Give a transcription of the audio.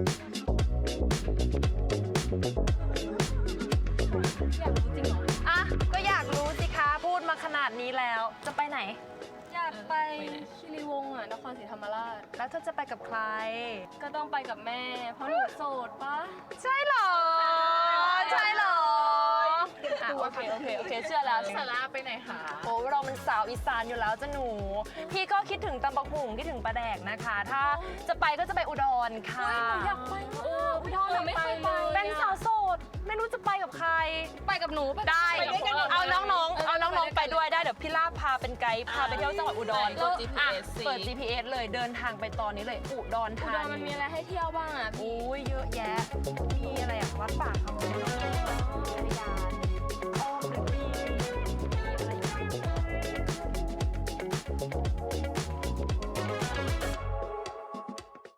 อยากรู้จริงเหรออะ ก็อยากรู้สิคะพูดมาขนาดนี้แล้ว จะไปไหน อยากไปคิริวงศ์อะนครศรีธรรมราช แล้วเธอจะไปกับใคร ก็ต้องไปกับแม่ เพราะหนูโสดปะ ใช่เหรอ ใช่เหรอ อะโอเคโอเคโอเคเชื่อแล้วสาระไปไหนคะโอ้เรามัน สาวอีสานอยู่แล้วจ้ะหนู พี่ก็คิดถึงตำบักหุ่งคิดถึงปลาแดกนะคะ ถ้าจะไปก็จะไปอุดรค่ะหนูอยากไปมากอุดรหนูไม่เคยไปเป็นสาวโสด ไม่รู้จะไปกับใคร ไปกับหนูได้ไปด้วยกันหมดเอาน้องๆเเอาน้องๆไปด้วยได้เดี๋ยวพี่ลาพาเป็นไกด์พาไปเที่ยวจังหวัดอุดรเปิด GPS สิ เปิด GPS เลยเดินทางไปตอนนี้เลยอุดรอุธาดรมันนีมีอะไรให้เที่ยวบ้างอะพี่โอ้ยเยอะแยะมีอะไรอะวัดป่าคำแสน